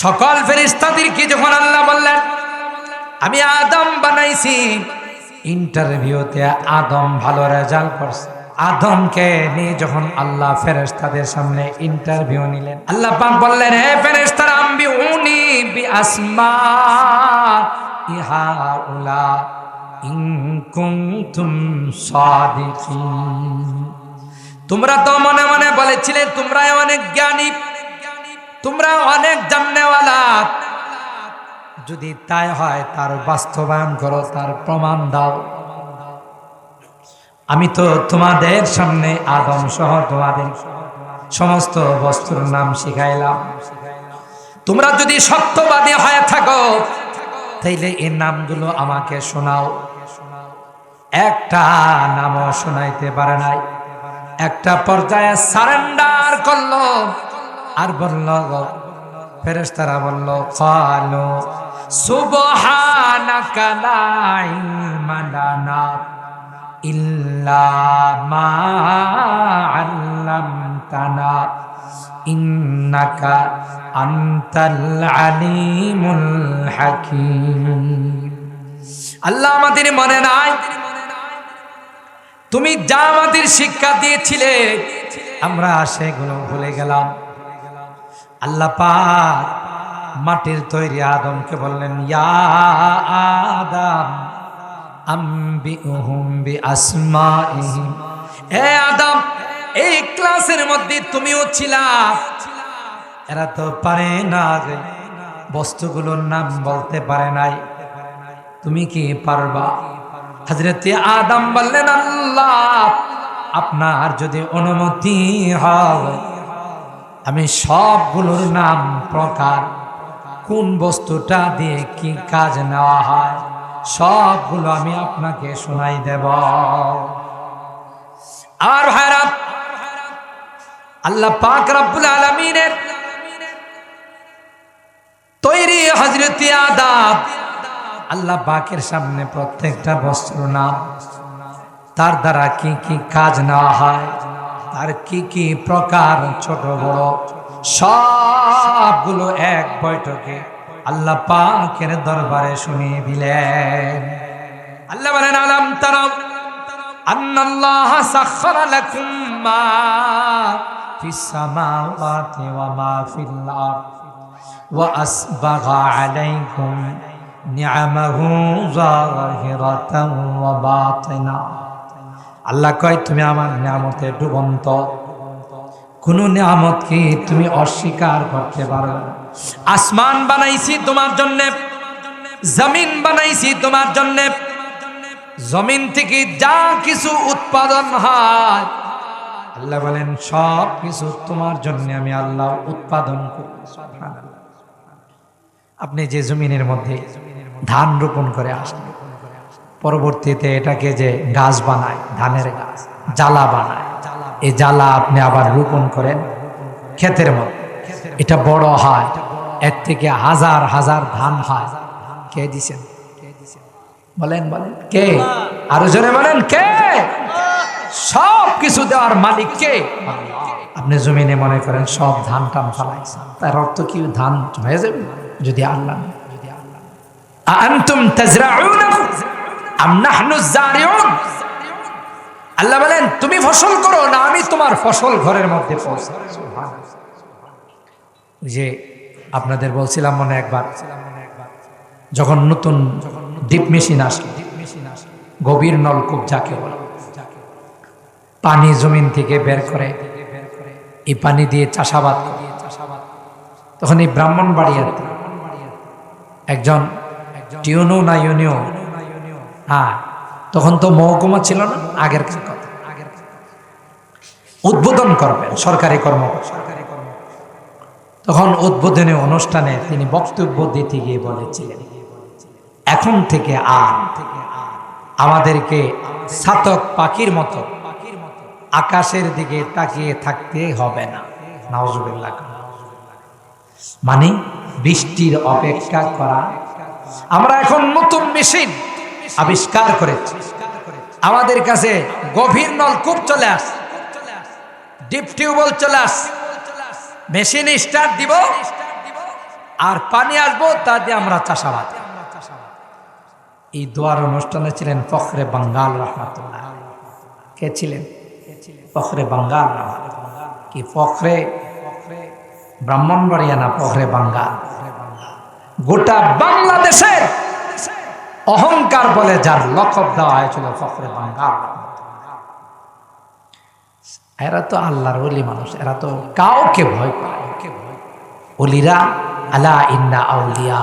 সকল ফেরিস্তাদেরকে যখন আল্লাহ বললেন, আমি আদম বানাইছি। ইন্টারভিউতে আদম ভালো রেজাল্ট করছে। আদমকে নিয়ে যখন আল্লাহ ফেরেস্তাদের সামনে ইন্টারভিউ নিলেন, আল্লাহ পাক বললেন, হে ফেরেস্তার আম্বি উনি বি আসমা ইহা উলা তোমরা তো মনে মনে বলেছিলে তোমরা অনেক জ্ঞানী। তোমরা অনেক জাননেওয়ালা যদি তাই হয়, তার বাস্তবায়ন করো, তার প্রমাণ দাও। আমি তো তোমাদের সামনে আদম সহ তোমাদের সমস্ত বস্তুর নাম শিখাইলাম। তোমরা যদি সত্যবাদী হয়ে থাকো, তাইলে এই নামগুলো আমাকে শোনাও। একটা নামও শোনাইতে পারে নাই। একটা পর্যায়ে সারেন্ডার করল। আর বলল, ফেরেশতারা বলল, কালো সুবহানাকা ইল্লা মা আল্লামতানা ইন্নাকা হাকীম। আল্লাহ আমাদের মনে নাই। তুমি যা আমাদের শিক্ষা দিয়েছিলে, আমরা সেগুলো ভুলে গেলাম। আল্লাহ পাক মাটির তৈরি আদমকে বললেন, ইয়া আদম আম্বি আসমাইহিম হে আদম, এই ক্লাসের মধ্যে তুমিও ছিলা। এরা তো পারে না বস্তুগুলোর নাম বলতে পারে নাই। তুমি কি পারবা? হজরত আদম বললেন, আল্লাহ, আপনার যদি অনুমতি হয় আমি সবগুলোর নাম প্রকার। কোন বস্তুটা দিয়ে কি কাজ নেওয়া হয়, সবগুলো আমি আপনাকে শোনাই দেব। আর ভাইরা, আল্লাহ পাক রব্বুল আলমিনের তৈরি হজরতি আদাব, আল্লাহ পাকের সামনে প্রত্যেকটা বস্তুর নাম, তার দ্বারা কি কি কাজ নেওয়া হয় তার কি কি প্রকার ছোট বড়? সবগুলো এক বৈঠকে আল্লাহ পাকের দরবারে শুনিয়ে দিলেন। আল্লাহ বলেন, আলাম তারা আন্নাল্লাহ সাখখারা লাকুম মা সামাওয়াতি ওয়া মা ফিল আরদ ওয়া আসবাগা আলাইকুম নি'মাহু যাহিরাতান ওয়া বাতিনা। আল্লাহ কয়, তুমি আমার নিয়ামতে ডুবন্ত। কোন নিয়ামত কি তুমি অস্বীকার করতে পারো? আসমান বানাইছি তোমার জন্য, জমিন বানাইছি তোমার জন্য। জমিন থেকে যা কিছু উৎপাদন হয়, আল্লাহ বলেন, সব কিছু তোমার জন্য আমি আল্লাহ উৎপাদন করি আপনি যে জমিনের মধ্যে ধান রোপণ করে আসেন পরবর্তীতে এটাকে যে গাছ বানায়, ধানের গাছ জ্বালা বানায় এই জ্বালা আপনি আবার রোপণ করেন ক্ষেতের মধ্যে। এটা বড় হয়, এর থেকে হাজার হাজার ধান হয়। কে দিছেন? বলেন বলেন, কে? আরও জনে বলেন, কে? সব কিছু দেওয়ার মালিক কে? আপনি জমিনে মনে করেন সব ধান টান ফালাইছেন তার অর্থ কি? ধান হয়ে যাবে যদি আল্লাহ। আনতুম আম নাহনু জারিউন আল্লাহ বলেন, তুমি ফসল করো না, আমি তোমার ফসল ঘরের মধ্যে যে আপনাদের বলছিলাম মনে একবার, যখন নতুন ডিপ মেশিন আসলো, গভীর নলকূপ যাকে বলে, পানি জমিন থেকে বের করে, এই পানি দিয়ে চাষাবাদ। তখন এই ব্রাহ্মণ বাড়িয়াতে একজন টিউনো না ইউনিও হ্যাঁ তখন তো মহকুমা ছিল না, আগের কথা। আগের উদ্বোধন করবেন, সরকারি কর্ম। সরকারি কর্ম তখন উদ্বোধনী অনুষ্ঠানে তিনি বক্তব্য দিতে গিয়ে বলেছিলেন, এখন থেকে আর থেকে আমাদেরকে সাতক পাখির মতো আকাশের দিকে তাকিয়ে থাকতে হবে না। নাওজুবিল্লাহ। মানে বৃষ্টির অপেক্ষা করা। আমরা এখন নতুন মেশিন। আবিষ্কার করেছি আমাদের কাছে গভীর নলকূপ চলে আস। ডিপ টিউবওয়েল চলে আস। মেশিন স্টার্ট দিব। আর পানি আসব, তা দিয়ে আমরা চাষাবাদ। এই দোয়ার অনুষ্ঠানে ছিলেন ফখরে বাঙ্গাল রহমাতুল্লাহ। কে ছিলেন? ফখরে বাঙ্গাল। কি ফখরে? ব্রাহ্মণবাড়িয়া না ফখরে বাঙ্গাল? গোটা বাংলাদেশের অহংকার বলে যার লকব দেওয়া হয়েছিল ফখরে বাঙ্গাল। এরা তো আল্লাহর ওলি মানুষ, এরা তো কাউকে ভয় করে ওলিরা, আলা ইন্না আউলিয়া,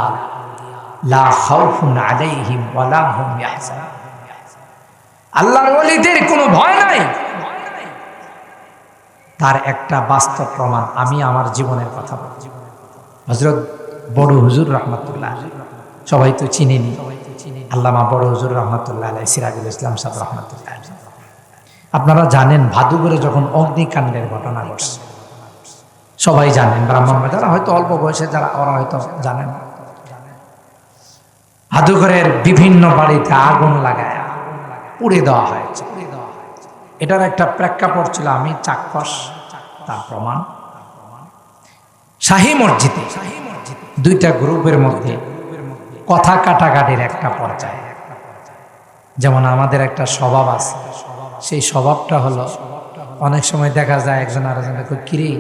লা খাউফুন আলাইহিম ওয়ালা হুম ইয়াহজানুন। আল্লাহর ওলিদের কোনো ভয় নাই। তার একটা বাস্তব প্রমাণ, আমি আমার জীবনের কথা বলছি। হজরত বড় হুজুর রহমতুল্লাহ সবাই তো চিনেনি। আল্লামা বড় হুজুর রহমতুল্লাহ আলাই সিরাজুল ইসলাম সাহেব রহমতুল্লাহ আপনারা জানেন ভাদুগরে যখন অগ্নিকাণ্ডের ঘটনা ঘটছে, সবাই জানেন, ব্রাহ্মণ যারা হয়তো অল্প বয়সে, যারা ওরা হয়তো জানেন। ভাদুঘরের বিভিন্ন বাড়িতে আগুন লাগায়, পুড়ে দেওয়া হয়েছে। এটার একটা প্রেক্ষাপট ছিল, আমি চাক্ষস তার প্রমাণ। শাহী মসজিদে, দুইটা গ্রুপের মধ্যে কথা কাটাকাটির একটা পর্যায়ে। যেমন আমাদের একটা স্বভাব আছে। সেই স্বভাবটা হলো অনেক সময় দেখা যায় একজন আরেকজনকে কিরে,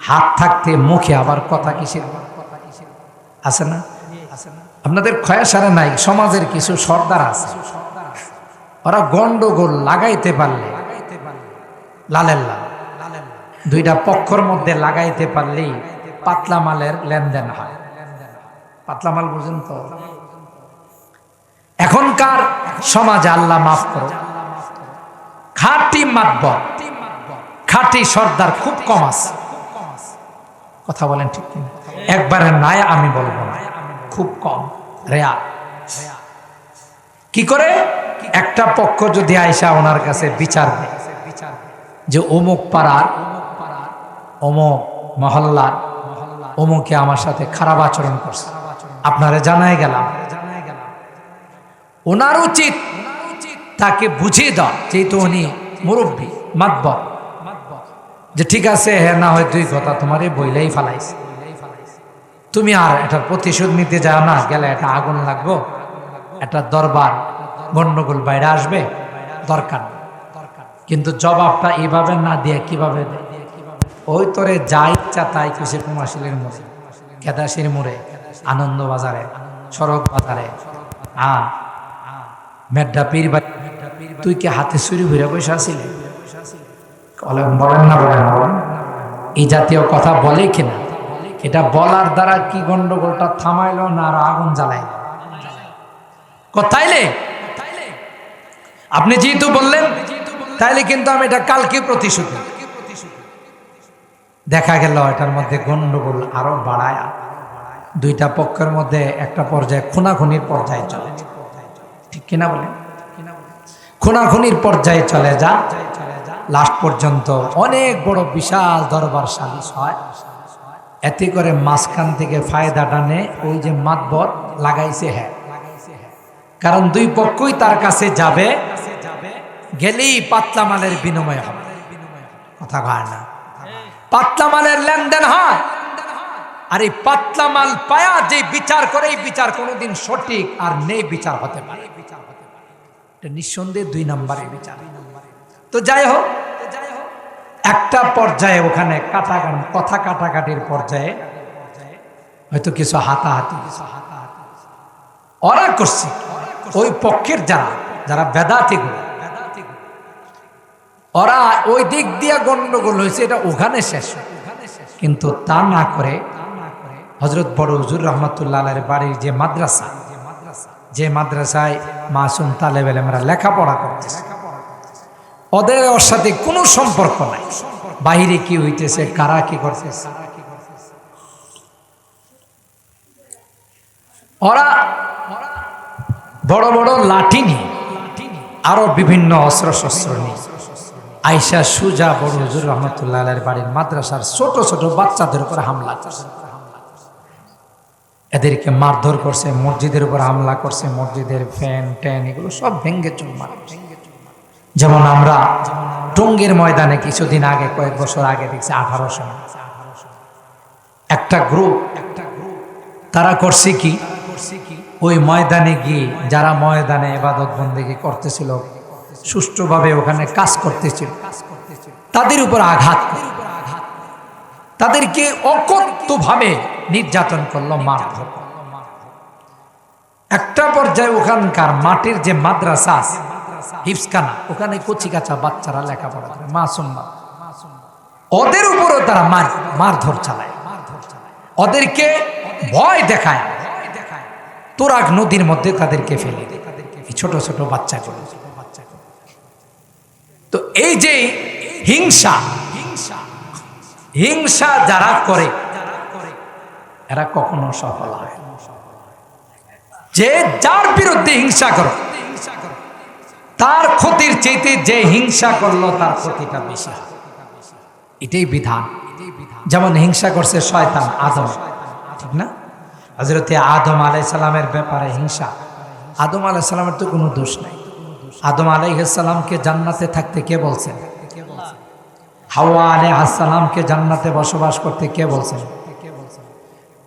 হাত থাকতে মুখে আবার কথা কিসের? আছে না? আপনাদের খয়াসারে নাই, সমাজের কিছু সর্দার আছে। ওরা গন্ডগোল লাগাইতে পারলে, লালের লাল। দুইটা পক্ষর মধ্যে লাগাইতে পারলেই পাতলা মালের লেনদেন হয়। পাতলা মাল বুঝেন তো? এখনকার সমাজে আল্লাহ মাফ করো। খাঁটি মাতব খাঁটি সর্দার খুব কম আছে। কথা বলেন ঠিক কিনা? একবারে নাই আমি বলব না। খুব কম, রেয়া। কি করে? একটা পক্ষ যদি আয়সা ওনার কাছে বিচার যে অমুক পাড়ার, অমুক মহল্লার, অমুকে আমার সাথে খারাপ আচরণ করছে। আপনারে জানাই গেলাম। ওনার উচিত তাকে বুঝিয়ে দেওয়া, যেহেতু উনি মুরব্বী মাতব যে ঠিক আছে হ্যাঁ না হয় দুই কথা তোমারই বইলেই ফালাইছে। তুমি আর এটার প্রতিশোধ নিতে যাও না, গেলে এটা আগুন লাগবো, একটা দরবার, গন্ডগোল বাইরে আসবে, দরকার। কিন্তু জবাবটা এভাবে না দিয়ে কীভাবে ওই তোরে যা ইচ্ছা তাই খুশি কুমাশিলের মোড়ে কেদাসির মোড়ে। আনন্দ বাজারে সড়ক বাজারে আ, মেড্ডা পীর তুই কি হাতে চুরি ঘুরে বসে আসিলি বলেন না, বলেন? এই জাতীয় কথা বলে কিনা এটা বলার দ্বারা কি গন্ডগোলটা থামাইলো না আর আগুন জ্বালাইল? কোথাইলে? আপনি যেহেতু বললেন, তাইলে কিন্তু আমি এটা কালকে প্রতিশোধ। দেখা গেল এটার মধ্যে গন্ডগোল আরও বাড়ায়। দুইটা পক্ষের মধ্যে একটা পর্যায়ে খুনাখুনির পর্যায়ে চলে ঠিক কিনা বলেন? খুনাখুনির পর্যায়ে চলে যা। লাস্ট পর্যন্ত অনেক বড় বিশাল দরবার সালিশ হয়। এতে করে মাঝখান থেকে ফায়দা টানে ওই যে মাতবর লাগাইছে হ্যাঁ। কারণ দুই পক্ষই তার কাছে যাবে, গেলেই পাতলা মালের বিনিময় হবে। কথা কয় না? পাতলা মালের লেনদেন হয়। আর এই পাতলা মাল পায়া যে বিচার করে, এই বিচার কোনোদিন সঠিক আর নেই বিচার হতে পারে। বিচার হতে এটা নিঃসন্দেহে দুই নম্বরের বিচার। তো যাই হোক, একটা পর্যায়ে ওখানে কাটা কথা কাটাকাটির পর্যায়ে হয়তো কিছু হাতাহাতি। ওরা করছে। ওই পক্ষের যারা যারা বেদাতি ওরা ওই দিক দিয়ে গন্ডগোল হয়েছে, এটা ওখানে শেষ। কিন্তু তা না করে হজরত বড় হুজুর রহমতুল্লাহ বাড়ির যে মাদ্রাসা, যে মাদ্রাসায় মাসুম তালেব আমরা লেখাপড়া করতেছে। ওদের ওর সাথে কোনো সম্পর্ক নাই। বাহিরে কি হইতেছে, কারা কি করতেছে? ওরা বড় বড় লাঠি নিয়ে, আরও বিভিন্ন অস্ত্র শস্ত্র নিয়ে, আইসা সুজা বড় হুজুর রহমতুল্লাহ বাড়ির মাদ্রাসার ছোট ছোট বাচ্চাদের উপর হামলা করছে। এদেরকে মারধর করছে, মসজিদের উপর হামলা করছে, মসজিদের ফ্যান, ট্যান, এগুলো সব ভেঙ্গে চুরমার যেমন আমরা টঙ্গের ময়দানে কিছুদিন আগে, কয়েক বছর আগে দেখছি আঠারোশো একটা গ্রুপ একটা গ্রুপ, তারা করছে কি? ওই ময়দানে গিয়ে যারা ময়দানে এবাদত বন্দেগী করতেছিল, সুষ্ঠুভাবে ওখানে কাজ করতেছিল, তাদের উপর আঘাত। তাদেরকে অকথ্যভাবে নির্যাতন করল মারধর একটা পর্যায়ে ওখানকার মাটির যে মাদ্রাসা আছে, হিফসখানা ওখানে কচি কাঁচা বাচ্চারা লেখাপড়া করে মাসুম ওদের উপরও তারা মার মারধর চালায়। ওদেরকে ভয় দেখায়। তোরাক নদীর মধ্যে তাদেরকে ফেলে দেয়। ছোট ছোট বাচ্চাগুলো। তো এই যে হিংসা হিংসা হিংসা যারা করে এরা কখনো সফল হয় যে যার বিরুদ্ধে হিংসা করো, তার ক্ষতির চাইতে যে হিংসা করল, তার ক্ষতিটা বেশি এটাই বিধান। যেমন হিংসা করছে শয়তান, আদম। ঠিক না? হজরতে আদম আলাই সালামের ব্যাপারে হিংসা। আদম আলাই সালামের তো কোনো দোষ নাই। আদম আলাইসালামকে জান্নাতে থাকতে কে বলছেন হাওয়া আলাই আসসালামকে জান্নাতে বসবাস করতে কে বলছেন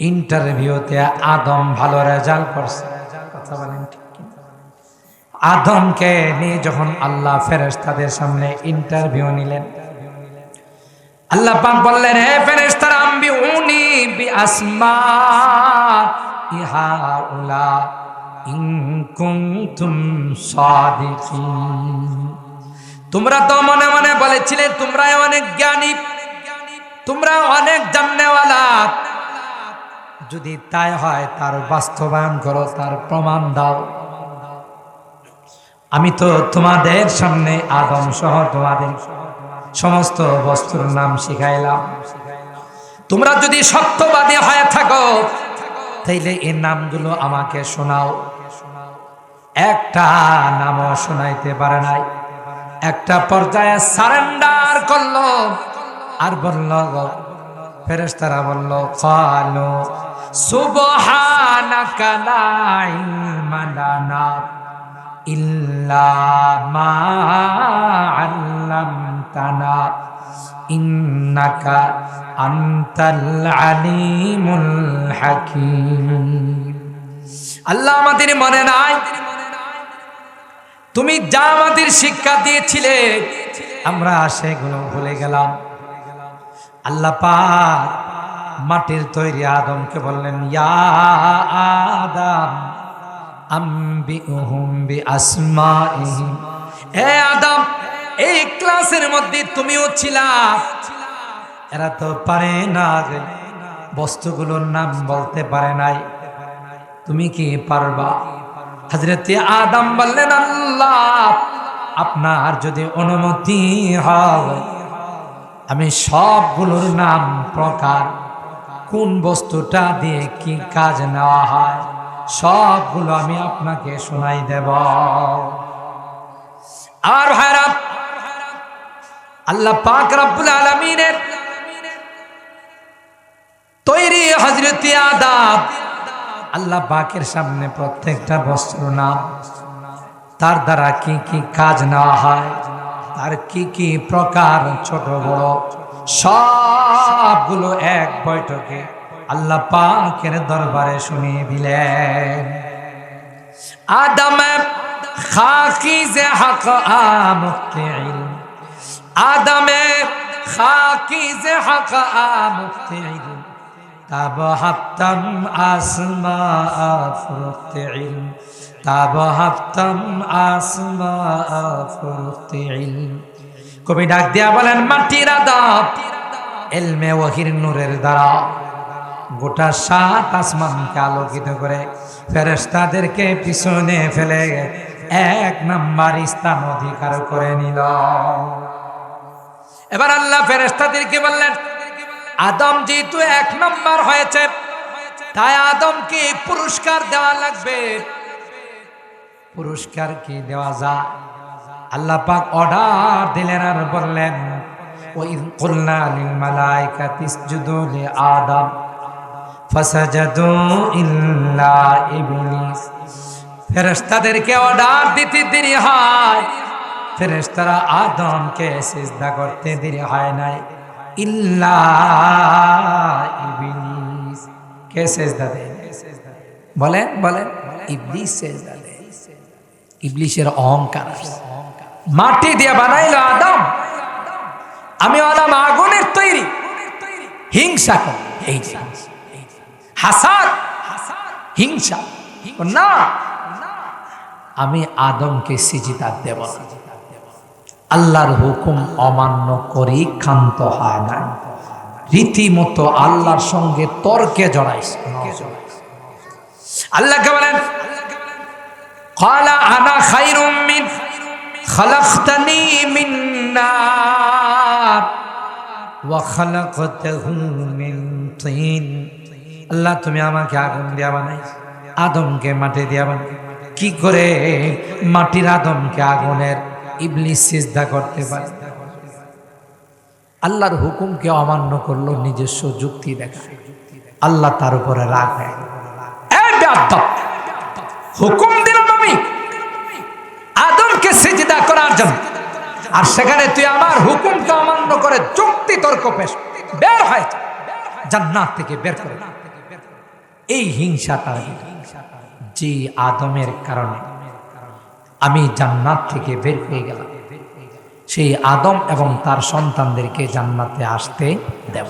ইন্টারভিউতে আদম ভালো রেজাল্ট করছে। কথা বলেন আদমকে নিয়ে যখন আল্লাহ ফেরেশতাদের সামনে ইন্টারভিউ নিলেন, আল্লাহ পাক বললেন, হে ফেরেশতারা আম্বি উনি বি আসমা ইহা উলা তোমরা তো মনে মনে বলেছিলে তোমরা অনেক জ্ঞানী, তোমরা অনেক জাননেওয়ালা যদি তাই হয়, তার বাস্তবায়ন করো, তার প্রমাণ দাও। আমি তো তোমাদের সামনে আদম সহ তোমাদের সমস্ত বস্তুর নাম শিখাইলাম। তোমরা যদি সত্যবাদী হয়ে থাকো, তাইলে এই নামগুলো আমাকে শোনাও। একটা নামও শোনাইতে পারে নাই। একটা পর্যায়ে সারেন্ডার করল আর বলল, ফেরেশতারা বলল, কালো সুবহানাকা লা ইলমা লানা ইল্লা মা আল্লামতানা ইন্নাকা আনতাল আলিমুল হাকীম। আল্লাহ আমাদের মনে নাই। তুমি যা আমাদের শিক্ষা দিয়েছিলে, আমরা সেগুলো ভুলে গেলাম। আল্লাহ পাক মাটির তৈরি আদমকে বললেন, ইয়া আদম আম্বি উহুম বি আসমাইহিম হে আদম, এই ক্লাসের মধ্যে তুমিও ছিলা? এরা তো পারে না বস্তুগুলোর নাম বলতে পারে নাই। তুমি কি পারবা? হজরত আদম বললেন, আল্লাহ, আপনার যদি অনুমতি হয়, আমি সবগুলোর নাম প্রকার কোন বস্তুটা দিয়ে কি কাজ নেওয়া হয়, সবগুলো আমি আপনাকে শোনাই দেব। আর ভাইরা, আল্লাহ পাক রব্বুল আলমিনের তৈরি হজরতি আদাব, আল্লাহ পাকের সামনে প্রত্যেকটা বস্তুর নাম, তার দ্বারা কি কি কাজ নেওয়া হয়, তার কি কি প্রকার ছোট বড় সবগুলো এক বৈঠকে আল্লাহ পাকের দরবারে শুনিয়ে দিলেন। আদম খাকিজ হক আমুক্তি ইলম। আদমে যে হক আমুক্তি তাব হাফতাম আসমা ফুরুক্তি ইলম। তাব হাফতাম আসমা ফুরুক্তি ইলম। কবি ডাক দিয়া বলেন, মাটির আদাব, এলমে ওহির নূরের দ্বারা। গোটা সাত আসমানকে আলোকিত করে ফেরেস্তাদেরকে পিছনে ফেলে এক নাম্বার স্থান অধিকার করে নিল। এবার আল্লাহ ফেরেস্তাদেরকে বললেন, আদম যেহেতু এক নম্বর হয়েছে, তাই আদমকে পুরস্কার দেওয়া লাগবে। পুরস্কার কি দেওয়া যায়? আল্লাহ পাক অর্ডার দিলেন আর বললেন وإذ قلنا للملائكة اسجدوا لآدم فسجدوا إلا إبليس ফেরেশতাদেরকে অর্ডার দিতে দেরি হয় ফেরেশতারা আদমকে সিজদা করতে দেরি হয় নাই ইল্লা ইবলিস কে সিজদা দেয় বলেন বলেন ইবলিস সিজদা দেয় ইবলিসের অহংকার আছে। মাটি দিয়ে বানাইল আদম। আমি হলাম আগুনের তৈরি। হিংসা হাসান হিংসা না, আমি আদমকে সিজিতা দেব আল্লাহর হুকুম অমান্য করি, ক্ষান্ত হয় না। রীতিমতো আল্লাহর সঙ্গে তর্কে জড়াইছে আল্লাহকে বলেন, কলা আনা খাইরুম মিন خلقتني من نار وخلقته من طين আল্লাহ তুমি আমাকে আগুন দিয়া বানাই আদমকে মাটি দিয়া বানাই কি করে মাটির আদমকে আগুনের ইবলিস সিজদা করতে পারে আল্লাহর হুকুমকে অমান্য করলো নিজস্ব যুক্তি দেখা আল্লাহ তার উপরে রাগ হয় এই বেয়াদব! হুকুম দিলাম আমি আদমকে সিজদা করার জন্য। আর সেখানে তুই আমার হুকুমকে অমান্য করে যুক্তি তর্ক পেশ, বের হয়। জান্নাত থেকে বের করে এই হিংসা তার যে আদমের কারণে আমি জান্নাত থেকে বের হয়ে গেলাম। সেই আদম এবং তার সন্তানদেরকে জান্নাতে আসতে দেব।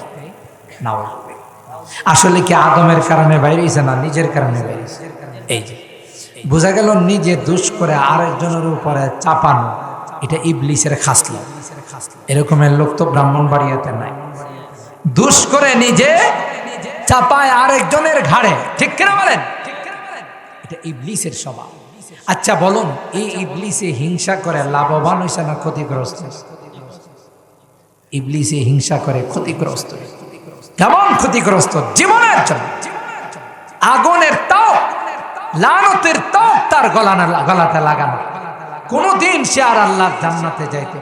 নাও আসলে কি আদমের কারণে বাইরেছে না নিজের কারণে বাইরেছে? এই যে বোঝা গেল নিজে দুষ করে আরেকজনের উপরে চাপানো, এটা ইবলিসের খাসলা। এরকমের লোক তো ব্রাহ্মণ বাড়িয়াতে নাই। দুষ করে নিজে চাপায় আরেকজনের ঘাড়ে, ঠিক কিনা বলেন? এটা ইবলিসের স্বভাব। আচ্ছা বলুন, এই ইবলিসে হিংসা করে লাভবান হয়েছে না ক্ষতিগ্রস্ত? ইবলিসে হিংসা করে ক্ষতিগ্রস্ত। কেমন ক্ষতিগ্রস্ত? জীবনের জন্য। আগুনের লানতের তাও তার গলানা, গলাতে লাগানো। কোনদিন সে আর আল্লাহর জান্নাতে যাইতে।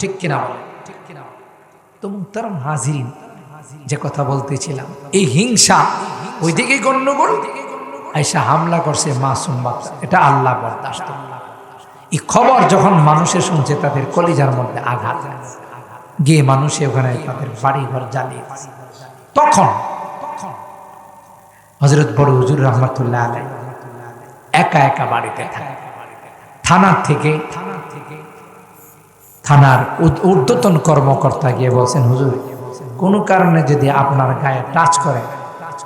ঠিক কিনা তো মুহতারাম হাজিরিন, যে কথা বলতেছিলাম, এই হিংসা ওইদিকে গণ্ডগোল? আইসা হামলা করছে মাসুম বাচ্চা, এটা আল্লাহ বরদাস্ত। এই খবর যখন মানুষে শুনছে, তাদের কলিজার মধ্যে আঘাত। গিয়ে মানুষে ওখানে তাদের বাড়ি ঘর জ্বালিয়ে। তখন হজরত বড় হুজুর রহমতুল্লাহ আলাই একা একা বাড়িতে থাকে। থানার থেকে থানার ঊর্ধ্বতন কর্মকর্তা গিয়ে বলছেন, হুজুর, কোনো কারণে যদি আপনার গায়ে টাচ করে,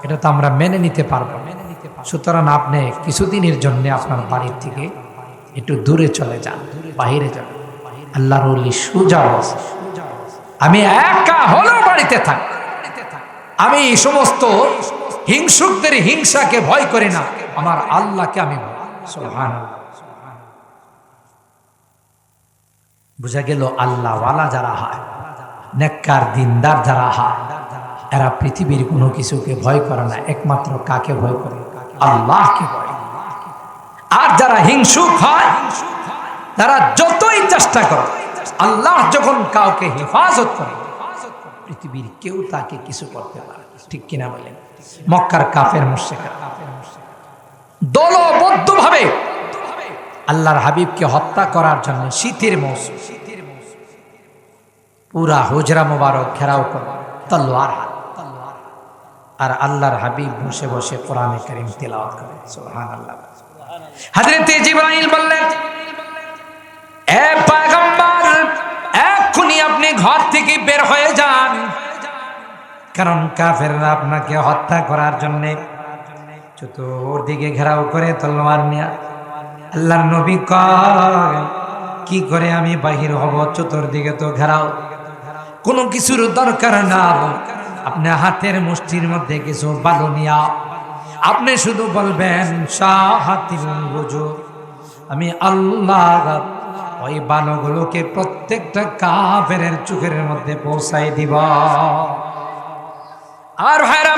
এটা তো আমরা মেনে নিতে পারব। সুতরাং আপনি কিছুদিনের জন্য আপনার বাড়ির থেকে একটু দূরে চলে যান, বাহিরে যান। আল্লাহর সুজা আমি একা হলেও বাড়িতে থাক আমি এই সমস্ত হিংসুকদের হিংসাকে ভয় করি না। আমার আল্লাহকে আমি। বোঝা গেল আল্লাহওয়ালা যারা হয়, নেককার, দিনদার যারা হয়, এরা পৃথিবীর কোনো কিছুকে ভয় করে না, একমাত্র কাকে ভয় করে? আল্লাহকে ভয় আর যারা হিংসুক হয়, তারা যতই চেষ্টা করে আল্লাহ যখন কাউকে হেফাজত করে পৃথিবীর কেউ তাকে কিছু করতে পারে ঠিক কিনা বলেন? মক্কার কাফের মুর্শেকের দলবদ্ধ ভাবে আল্লাহর হাবিবকে হত্যা করার জন্য শীতের মৌসুম। পুরা হুজরা মোবারক ঘেরাও করে। তলোয়ার হাত। আর আল্লাহর হাবিব বসে বসে কোরআনে করিম তেলাওয়াত করে। সুবহানাল্লাহ। হযরত জিবরাইল বললেন, এ পয়গম্বর, এক্ষুনি আপনি ঘর থেকে বের হয়ে যান। কারণ কাফেররা আপনাকে হত্যা করার জন্য চতুর্দিকে ঘেরাও করে তলোয়ার নিয়ে। আল্লাহর নবী কি করে আমি বাহির হব? চতুর্দিকে তো ঘেরাও। কোনো কিছুর দরকার না আপনি হাতের মুষ্টির মধ্যে কিছু বালু নিয়া। আপনি শুধু বলবেন আমি আল্লাহ ওই বালুগুলোকে প্রত্যেকটা কাফের চোখের মধ্যে পৌঁছাই দিব। আর ভাইরা,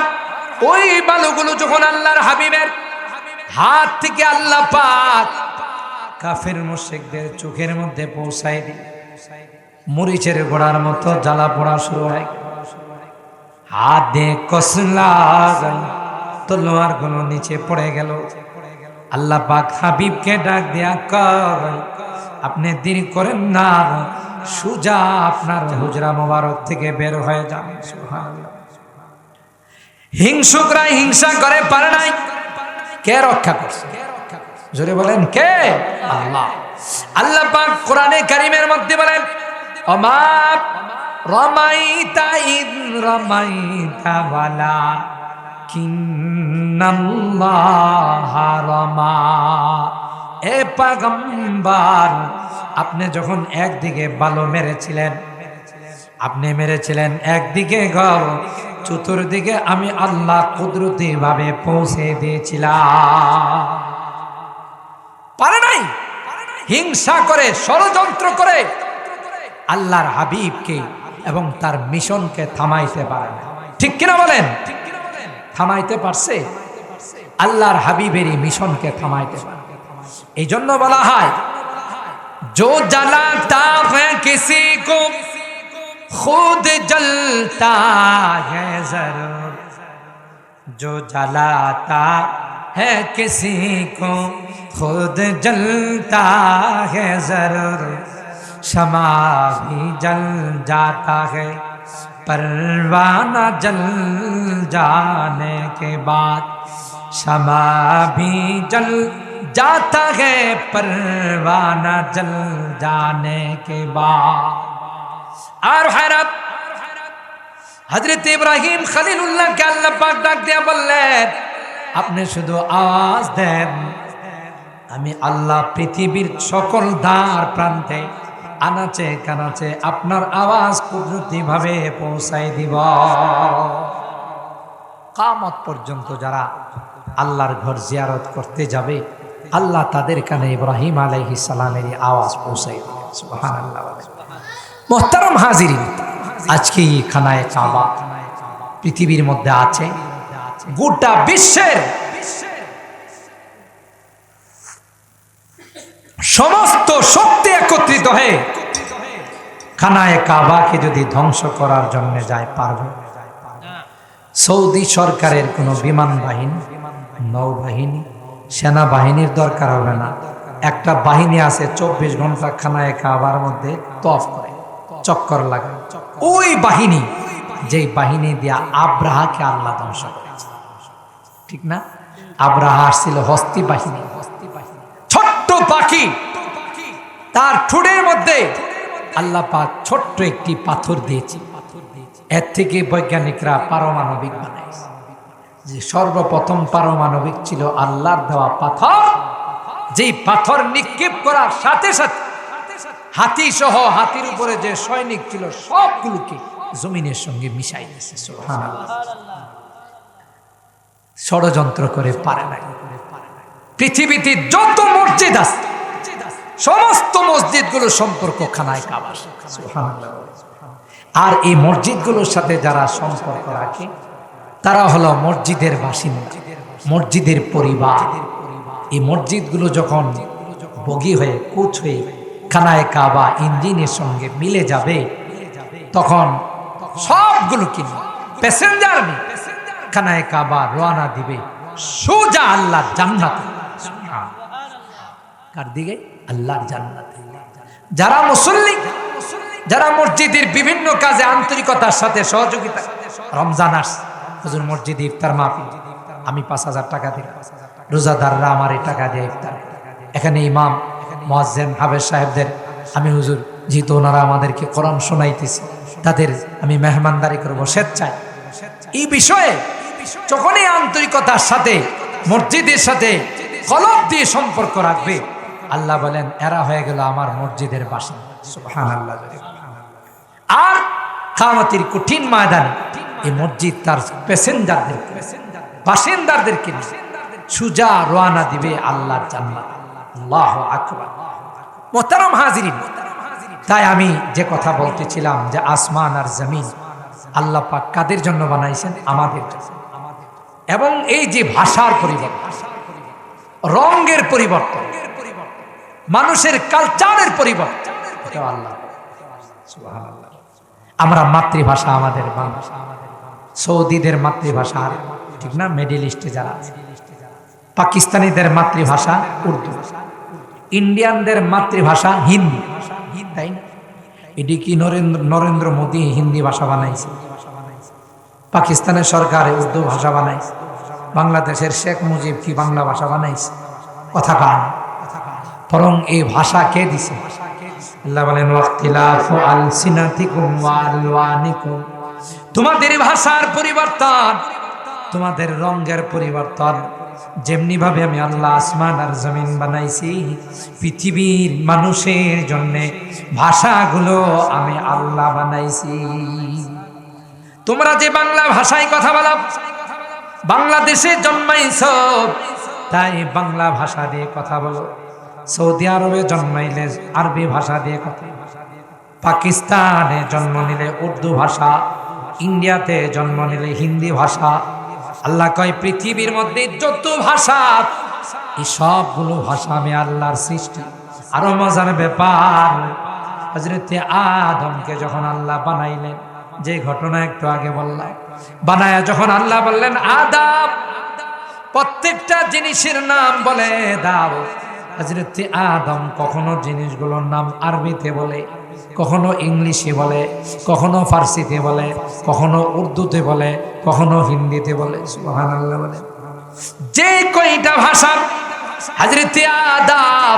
ওই বালুগুলো যখন আল্লাহর হাবিবের হাত থেকে আল্লাহ পাক কাফের মুশরিকদের চোখের মধ্যে পৌঁছায় দিল। মরিচের গোড়ার মতো জ্বালা পোড়া শুরু হয়। হাত দিয়ে কসলা তলোয়ারগুলো নিচে পড়ে গেল। আল্লাহ পাক হাবিবকে ডাক দেয়া কর আপনি দেরি করেন না, সুজা আপনার হুজরা মোবারক থেকে বের হয়ে যান, সুবহানাল্লাহ। হিংসুকরা হিংসা করে, পারে নাই। কে রক্ষা করছে? জোরে বলেন, কে? আল্লাহ। আল্লাহ পাক কোরআনে কারিমের মধ্যে বলেন অমাপ রমাইতা ইদ রমাইতা ওয়ালা কিন্নাল্লাহ রমা। এ আপনি যখন একদিকে বালো মেরেছিলেন, আপনি মেরেছিলেন একদিকে গর চতুর্দিকে আমি আল্লাহ কুদরতি ভাবে পৌঁছে দিয়েছিলাম। হিংসা করে, ষড়যন্ত্র করে আল্লাহর হাবিবকে এবং তার মিশনকে থামাইতে পারে ঠিক কিনা বলেন? থামাইতে পারছে? আল্লাহর হাবিবের মিশনকে থামাইতে পারে এই জন্য বলা হয় জানা তা কিসি কো खुद जलता है ज़रूर। जो जलाता है किसी को, खुद जलता है ज़रूर। क्षमा भी जल जाता है परवाना जल जाने के बाद। क्षमा भी जल जाता है परवाना जल जाने के बाद। আর হায়রাত। হজরত ইব্রাহিম খলিলুল্লাহকে আল্লাহ পাক ডাক দিয়া বললেন, আপনি শুধু আওয়াজ দেন। আমি আল্লাহ পৃথিবীর সকল দ্বার প্রান্তে আনাচে কানাচে আপনার আওয়াজ কুদরতি ভাবে পৌঁছাই দিব। কামত পর্যন্ত যারা আল্লাহর ঘর জিয়ারত করতে যাবে, আল্লাহ তাদের কানে ইব্রাহিম আলাইহি সালামের আওয়াজ পৌঁছাই দিবেন। সুবহানাল্লাহ। মোহতারম হাজির আজকে এই খানায় কাবা পৃথিবীর মধ্যে আছে, গোটা বিশ্বের সমস্ত শক্তি একত্রিত হয়ে খানায় কাবাকে যদি ধ্বংস করার জন্য যায় পারবে। সৌদি সরকারের কোনো বিমান বাহিনী, নৌবাহিনী, সেনাবাহিনীর দরকার হবে না। একটা বাহিনী আছে, চব্বিশ ঘণ্টা খানায় কাবার মধ্যে তফ করে। চক্কর লাগে ওই বাহিনী, যেই বাহিনী দিয়া আব্রাহাকে আল্লাহ ধ্বংস করেছে। ঠিক না? আব্রাহা ছিল হস্তি বাহিনী। ছোট্ট পাখি, তার ঠুডের মধ্যে আল্লাহ পাক ছোট্ট একটি পাথর দিয়েছে। এর থেকে বৈজ্ঞানিকরা পারমাণবিক বানাইছে। যে সর্বপ্রথম পারমাণবিক ছিল আল্লাহর দেওয়া পাথর, যেই পাথর নিক্ষেপ করার সাথে সাথে হাতি সহ হাতির উপরে যে সৈনিক ছিল, সবগুলোকে জমিনের সঙ্গে মিশাই দিয়েছে ষড়যন্ত্র করে পারে না পৃথিবীতে যত মসজিদ আছে, সমস্ত মসজিদগুলো সম্পর্ক খানায় কাবার আর এই মসজিদগুলোর সাথে যারা সম্পর্ক রাখে, তারা হলো মসজিদের বাসিন্দা, মসজিদের পরিবার। এই মসজিদগুলো যখন বগি হয়ে, কুচ হয়ে খানায় কাবা ইঞ্জিনের সঙ্গে মিলে যাবে, তখন সবগুলো কিনে প্যাসেঞ্জার খানায় কাবা রওনা দিবে সোজা আল্লাহ জান্নাতে। কার দিকে? আল্লাহর জান্নাতে। যারা মুসল্লি, যারা মসজিদের বিভিন্ন কাজে আন্তরিকতার সাথে সহযোগিতা রমজান আস হুজুর মসজিদে ইফতার মাহফিল। আমি পাঁচ হাজার টাকা দিই রোজাদাররা আমার এই টাকা দিয়ে ইফতার। এখানে ইমাম মোয়াজ্জেম হাবেজ সাহেবদের, আমি হুজুর, যেহেতু ওনারা আমাদেরকে কোরআন শোনাইতেছি, তাদের আমি মেহমানদারি করব স্বেচ্ছায়। এই বিষয়ে যখনই আন্তরিকতার সাথে, মসজিদের সাথে কলব দিয়ে সম্পর্ক রাখবে, আল্লাহ বলেন, এরা হয়ে গেল আমার মসজিদের বাসিন্দা। সুবহানাল্লাহ। আর কামাতির কঠিন ময়দানে, এই মসজিদ তার প্যাসেঞ্জারদের বাসিন্দারদেরকে সুজা রোয়ানা দিবে আল্লাহর জান্নাত। মোহতারাম হাজিরিন। তাই আমি যে কথা বলতেছিলাম যে আসমান আর জমিন আল্লাহ পাক কাদের জন্য বানাইছেন? আমাদের এবং এই যে ভাষার পরিবর্তন, রঙের পরিবর্তন, মানুষের কালচারের পরিবর্তন আমরা মাতৃভাষা আমাদের বাংলা। সৌদিদের মাতৃভাষা ঠিক না? মিডিল ইস্টে যারা আছে। পাকিস্তানিদের মাতৃভাষা উর্দু। ইন্ডিয়ানদের মাতৃভাষা হিন্দি। তাই এটি কি নরেন্দ্র নরেন্দ্র মোদী হিন্দি ভাষা বানাইছে? পাকিস্তানের সরকার উর্দু ভাষা বানাইছে। বাংলাদেশের শেখ মুজিব কি বাংলা ভাষা বানাইছে? কথা কান। বরং এই ভাষা কে দিছে? তোমাদের ভাষার পরিবর্তন, তোমাদের রঙের পরিবর্তন। যেমনি ভাবে আমি আল্লাহ আসমান আর জমিন বানাইছি, পৃথিবীর মানুষের জন্য ভাষাগুলো আমি আল্লাহ বানাইছি। তোমরা যে বাংলা ভাষায় কথা বলো, বাংলাদেশে জন্মাইছ, তাই বাংলা ভাষা দিয়ে কথা বলো। সৌদি আরবে জন্মাইলে আরবি ভাষা দিয়ে কথা পাকিস্তানে জন্ম নিলে উর্দু ভাষা, ইন্ডিয়াতে জন্ম নিলে হিন্দি ভাষা আল্লাহ কয়, পৃথিবীর মধ্যে যত ভাষা, এই সবগুলো ভাষা আমি আল্লাহর সৃষ্টি। আরও মজার ব্যাপার হজরতে আদমকে যখন আল্লাহ বানাইলেন, যে ঘটনা একটু আগে বললাম, বানায়া যখন আল্লাহ বললেন, আদাম, প্রত্যেকটা জিনিসের নাম বলে দাও। হজরতে আদম কখনো জিনিসগুলোর নাম আরবিতে বলে। কখনো ইংলিশে বলে, কখনো ফার্সিতে বলে, কখনো উর্দুতে বলে, কখনো হিন্দিতে বলে, সুবহানাল্লাহ বলে। যে কয়টা ভাষা হজরতে আদম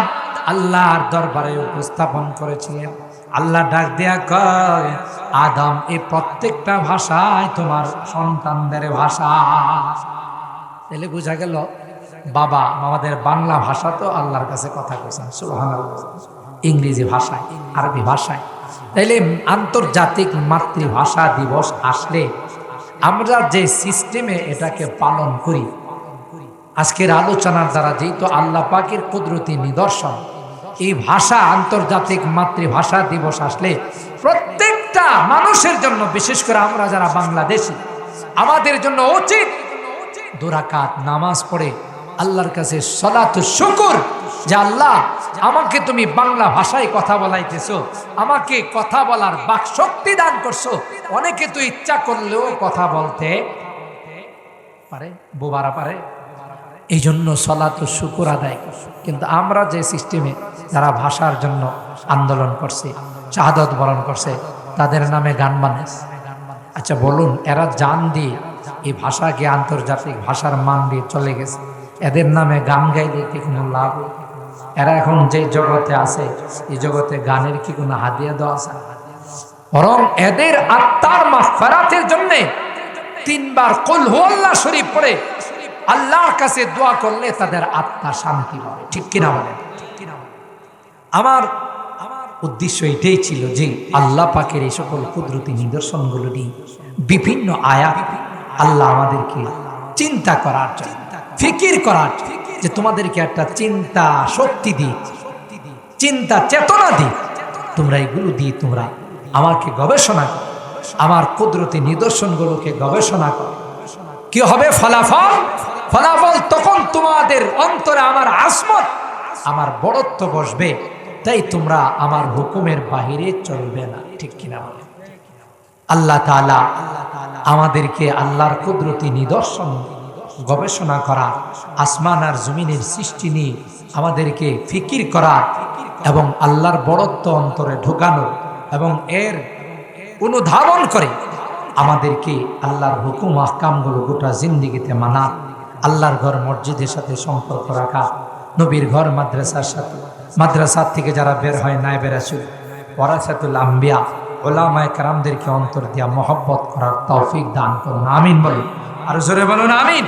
আল্লাহর দরবারে উপস্থাপন করেছিলেন, আল্লাহ ডাক দেয়া কয়, আদম এই প্রত্যেকটা ভাষায় তোমার সন্তানদের ভাষা। তাহলে বোঝা গেল, বাবা, আমাদের বাংলা ভাষা তো আল্লাহর কাছে কথা কইছেন, সুবহানাল্লাহ। ইংরেজি ভাষায়, আরবি ভাষায়। তাইলে আন্তর্জাতিক মাতৃভাষা দিবস আসলে আমরা যে সিস্টেমে এটাকে পালন করি, আজকের আলোচনার দ্বারা যেহেতু আল্লাহ পাকের কুদরতি নিদর্শন, এই ভাষা আন্তর্জাতিক মাতৃভাষা দিবস আসলে প্রত্যেকটা মানুষের জন্য, বিশেষ করে আমরা যারা বাংলাদেশি, আমাদের জন্য উচিত দুরাকাত নামাজ পড়ে আল্লাহর কাছে সলাত শুকুর, যে আল্লাহ, আমাকে তুমি বাংলা ভাষায় কথা বলাইতেছো, আমাকে কথা বলার বাক শক্তি দান করছ। অনেকে তো ইচ্ছা করলেও কথা বলতে পারে, বোবারা পারে। এই জন্য সলাত শুকুর আদায়। কিন্তু আমরা যে সিস্টেমে যারা ভাষার জন্য আন্দোলন করছে, শাহাদত বরণ করছে, তাদের নামে গান বানাইছে আচ্ছা বলুন, এরা জান দিয়ে এই ভাষাকে আন্তর্জাতিক ভাষার মান দিয়ে চলে গেছে। এদের নামে গান গাইলে কি কোনো লাভ? এরা এখন যে জগতে আছে, এই জগতে গানের কি কোনো হাদিয়া দেওয়া আছে? বরং এদের আত্মার মাফারাতের জন্যে তিনবার কল আল্লাহ শরীফ পড়ে আল্লাহর কাছে দোয়া করলে তাদের আত্মা শান্তি পাবে। ঠিক কিনা বলেন? আমার আমার উদ্দেশ্য এটাই ছিল যে আল্লাহ পাকের এই সকল কুদরতি নিদর্শনগুলো নিয়ে বিভিন্ন আয়াত আল্লাহ আমাদেরকে চিন্তা করার জন্য ফিকির করার যে তোমাদেরকে একটা চিন্তা শক্তি দিই চিন্তা চেতনা দিই তোমরা এগুলো দিয়ে তোমরা আমাকে গবেষণা করো, আমার কুদরতি নিদর্শনগুলোকে গবেষণা করো। কি হবে ফলাফল? ফলাফল তখন তোমাদের অন্তরে আমার আসমত, আমার বড়ত্ব বসবে, তাই তোমরা আমার হুকুমের বাহিরে চলবে না, ঠিক কিনা বলে? আল্লাহ তাআলা আমাদেরকে আল্লাহর কুদরতি নিদর্শন গবেষণা করা, আসমান আর জমিনের সৃষ্টি নিয়ে আমাদেরকে ফিকির করা এবং আল্লাহর বড়ত্ব অন্তরে ঢোকানো এবং এর অনুধাবন করে আমাদেরকে আল্লাহর হুকুম আহকামগুলো গোটা জিন্দিগিতে মানা, আল্লাহর ঘর মসজিদের সাথে সম্পর্ক রাখা, নবীর ঘর মাদ্রাসার সাথে, মাদ্রাসার থেকে যারা বের হয় নাই বেরাসুল ওরাসাতুল আম্বিয়া, ওলামায় কারামদেরকে অন্তর দিয়া মহব্বত করার তৌফিক দান করুন। আমিন বলুন। আর জোরে বলুন, আমিন।